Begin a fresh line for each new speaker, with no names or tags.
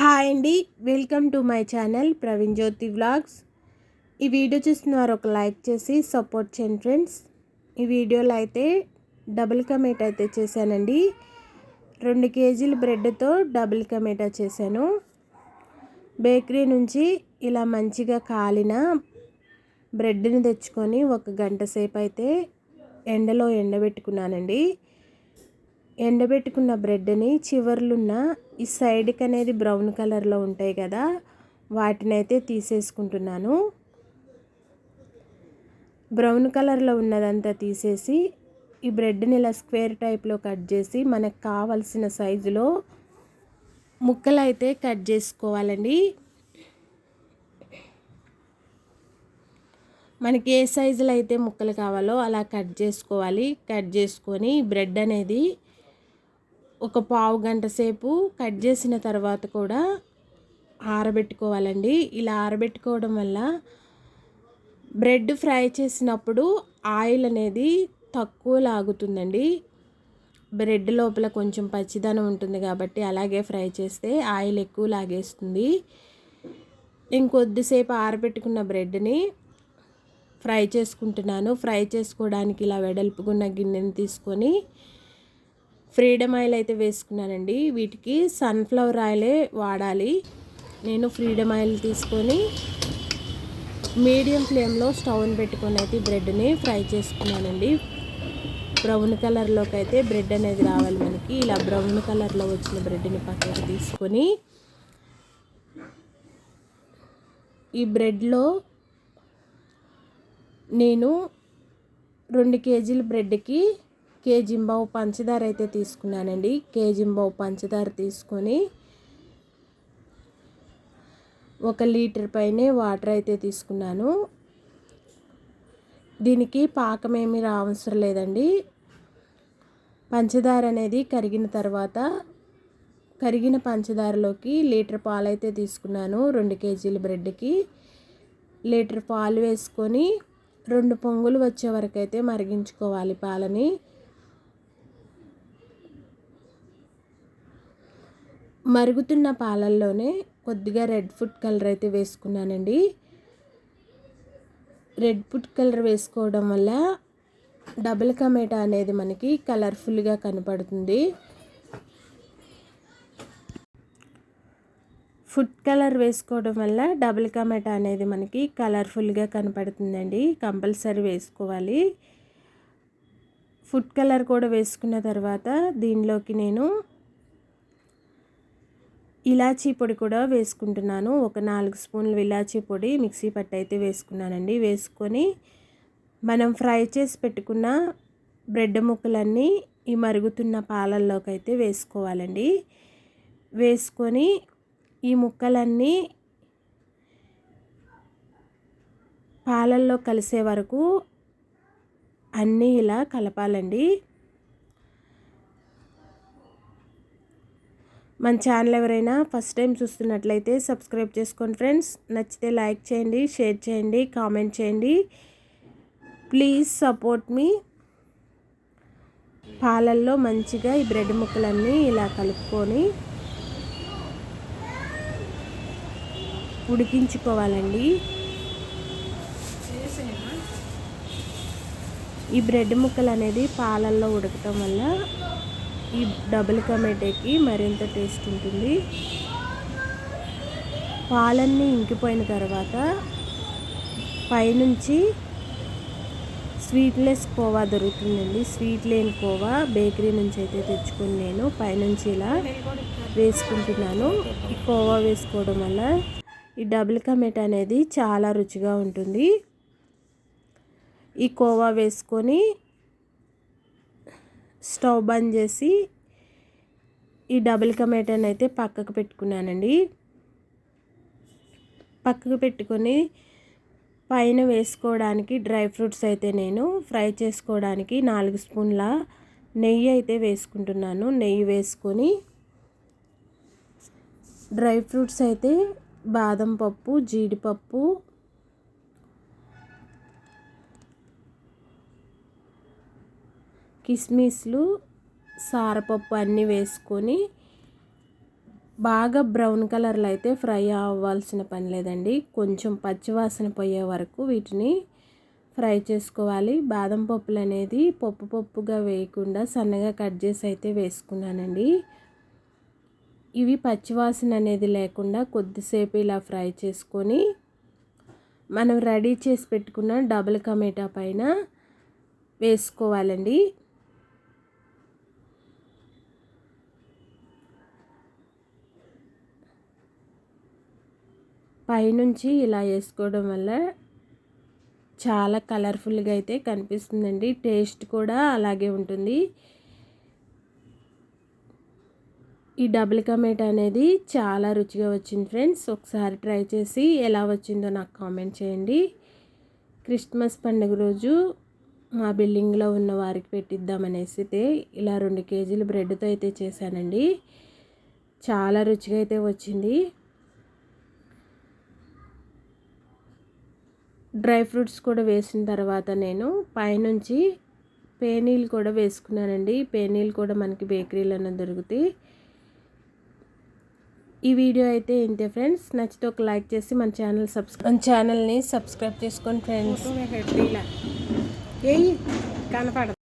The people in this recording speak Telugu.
హాయ్ అండి. Welcome to my channel Praveen Jyothi vlogs ఈ వీడియో చూస్తున్నారు ఒక లైక్ చేసి సపోర్ట్ చేయండి ఫ్రెండ్స్ ఈ వీడియోలో అయితే డబుల్ కమేట్ అయితే చేశానండి. రెండు కేజీల బ్రెడ్తో డబుల్ కమేటా చేశాను. బేకరీ నుంచి ఇలా మంచిగా కాలిన బ్రెడ్ని తెచ్చుకొని ఒక గంట సేపు అయితే ఎండలో ఎండబెట్టుకున్నానండి. ఎండబెట్టుకున్న బ్రెడ్ని చివర్లున్న ఈ సైడ్కి అనేది బ్రౌన్ కలర్లో ఉంటాయి కదా వాటిని అయితే తీసేసుకుంటున్నాను. బ్రౌన్ కలర్లో ఉన్నదంతా తీసేసి ఈ బ్రెడ్ని ఇలా స్క్వేర్ టైప్లో కట్ చేసి మనకు కావలసిన సైజులో ముక్కలు అయితే కట్ చేసుకోవాలండి. మనకి ఏ సైజులో అయితే ముక్కలు కావాలో అలా కట్ చేసుకోవాలి. కట్ చేసుకొని బ్రెడ్ అనేది ఒక పావు గంట సేపు కట్ చేసిన తర్వాత కూడా ఆరబెట్టుకోవాలండి. ఇలా ఆరబెట్టుకోవడం వల్ల బ్రెడ్ ఫ్రై చేసినప్పుడు ఆయిల్ అనేది తక్కువ లాగుతుందండి. బ్రెడ్ లోపల కొంచెం పచ్చిదనం ఉంటుంది కాబట్టి అలాగే ఫ్రై చేస్తే ఆయిల్ ఎక్కువ లాగేస్తుంది. ఇంకొద్దిసేపు ఆరబెట్టుకున్న బ్రెడ్ని ఫ్రై చేసుకుంటున్నాను. ఫ్రై చేసుకోవడానికి ఇలా వెడల్పుకున్న గిన్నెని తీసుకొని ఫ్రీడమ్ ఆయిల్ అయితే వేసుకున్నానండి. వీటికి సన్ఫ్లవర్ ఆయిలే వాడాలి. నేను ఫ్రీడమ్ ఆయిల్ తీసుకొని మీడియం ఫ్లేమ్లో స్టవ్ని పెట్టుకొని అయితే బ్రెడ్ని ఫ్రై చేసుకున్నానండి. బ్రౌన్ కలర్లోకి అయితే బ్రెడ్ అనేది రావాలి మనకి. ఇలా బ్రౌన్ కలర్లో వచ్చిన బ్రెడ్ని పక్కకు తీసుకొని ఈ బ్రెడ్లో నేను రెండు కేజీల బ్రెడ్కి కేజింబావు పంచదార అయితే తీసుకున్నానండి. కేజింబావు పంచదార తీసుకొని ఒక లీటర్ పైనే వాటర్ అయితే తీసుకున్నాను. దీనికి పాకం ఏమీ రావసరం లేదండి. పంచదార అనేది కరిగిన తర్వాత కరిగిన పంచదారలోకి లీటర్ పాలు అయితే తీసుకున్నాను రెండు కేజీల బ్రెడ్కి. లీటర్ పాలు వేసుకొని రెండు పొంగులు వచ్చే వరకు అయితే మరిగించుకోవాలి పాలని. మరుగుతున్న పాలల్లోనే కొద్దిగా రెడ్ ఫుడ్ కలర్ అయితే వేసుకున్నానండి. రెడ్ ఫుడ్ కలర్ వేసుకోవడం వల్ల డబుల్ కమేటా అనేది మనకి కలర్ఫుల్గా కనపడుతుంది. ఫుడ్ కలర్ వేసుకోవడం వల్ల డబుల్ కమేటా అనేది మనకి కలర్ఫుల్గా కనపడుతుందండి. కంపల్సరీ వేసుకోవాలి. ఫుడ్ కలర్ కూడా వేసుకున్న తర్వాత దీనిలోకి నేను ఇలాచీ పొడి కూడా వేసుకుంటున్నాను. ఒక నాలుగు స్పూన్లు ఇలాచీ పొడి మిక్సీ పట్టు అయితే వేసుకున్నానండి. వేసుకొని మనం ఫ్రై చేసి పెట్టుకున్న బ్రెడ్ ముక్కలన్నీ ఈ మరుగుతున్న పాలల్లోకి అయితే వేసుకోవాలండి. వేసుకొని ఈ ముక్కలన్నీ పాలల్లో కలిసే వరకు అన్నీ ఇలా కలపాలండి. మన ఛానల్ ఎవరైనా ఫస్ట్ టైం చూస్తున్నట్లయితే సబ్స్క్రైబ్ చేసుకోండి ఫ్రెండ్స్. నచ్చితే లైక్ చేయండి షేర్ చేయండి కామెంట్ చేయండి. ప్లీజ్ సపోర్ట్ మీ. పాలల్లో మంచిగా ఈ బ్రెడ్ ముక్కలన్నీ ఇలా కలుపుకొని ఉడికించుకోవాలండి. ఈ బ్రెడ్ ముక్కలు అనేది పాలల్లో ఉడకటం వల్ల ఈ డబుల్ కమేటాకి మరింత టేస్ట్ ఉంటుంది. పాలన్నీ ఇంకిపోయిన తర్వాత పైనుంచి స్వీట్లెస్ కోవా దొరుకుతుందండి. స్వీట్ లేని కోవా బేకరీ నుంచి అయితే తెచ్చుకుని నేను పైనుంచి ఇలా వేసుకుంటున్నాను. ఈ కోవా వేసుకోవడం వల్ల ఈ డబుల్ కమెట్ అనేది చాలా రుచిగా ఉంటుంది. ఈ కోవా వేసుకొని స్టవ్ బంద్ చేసి ఈ డబుల్ కమేటాని అయితే పక్కకు పెట్టుకున్నానండి. పక్కకు పెట్టుకొని పైన వేసుకోవడానికి డ్రై ఫ్రూట్స్ అయితే నేను ఫ్రై చేసుకోవడానికి నాలుగు స్పూన్ల నెయ్యి అయితే వేసుకుంటున్నాను. నెయ్యి వేసుకొని డ్రై ఫ్రూట్స్ అయితే బాదం పప్పు జీడిపప్పు కిస్మిస్లు సారపప్పు అన్నీ వేసుకొని బాగా బ్రౌన్ కలర్లో అయితే ఫ్రై అవ్వాల్సిన పని లేదండి. కొంచెం పచ్చివాసన పోయే వరకు వీటిని ఫ్రై చేసుకోవాలి. బాదం పప్పులు అనేది పప్పు పప్పుగా వేయకుండా సన్నగా కట్ చేసి అయితే వేసుకున్నానండి. ఇవి పచ్చివాసన అనేది లేకుండా కొద్దిసేపు ఇలా ఫ్రై చేసుకొని మనం రెడీ చేసి పెట్టుకున్న డబుల్ కమేటా పైన వేసుకోవాలండి. పైనుంచి ఇలా వేసుకోవడం వల్ల చాలా కలర్ఫుల్గా అయితే కనిపిస్తుందండి. టేస్ట్ కూడా అలాగే ఉంటుంది. ఈ డబుల్ కమేట్ అనేది చాలా రుచిగా వచ్చింది ఫ్రెండ్స్. ఒకసారి ట్రై చేసి ఎలా వచ్చిందో నాకు కామెంట్ చేయండి. క్రిస్మస్ పండుగ రోజు మా బిల్డింగ్లో ఉన్న వారికి పెట్టిద్దామనేసి అయితే ఇలా రెండు కేజీలు బ్రెడ్తో అయితే చేశానండి. చాలా రుచిగా అయితే వచ్చింది. డ్రై ఫ్రూట్స్ కూడా వేసిన తర్వాత నేను పైనుంచి పేనీలు కూడా వేసుకున్నానండి. పేనీలు కూడా మనకి బేకరీలోనే దొరుకుతాయి. ఈ వీడియో అయితే ఇంతే ఫ్రెండ్స్. నచ్చితే ఒక లైక్ చేసి మన ఛానల్ సబ్స్క్రైబ్ మన ఛానల్ని సబ్స్క్రైబ్ చేసుకోండి ఫ్రెండ్స్.
కనపడదు.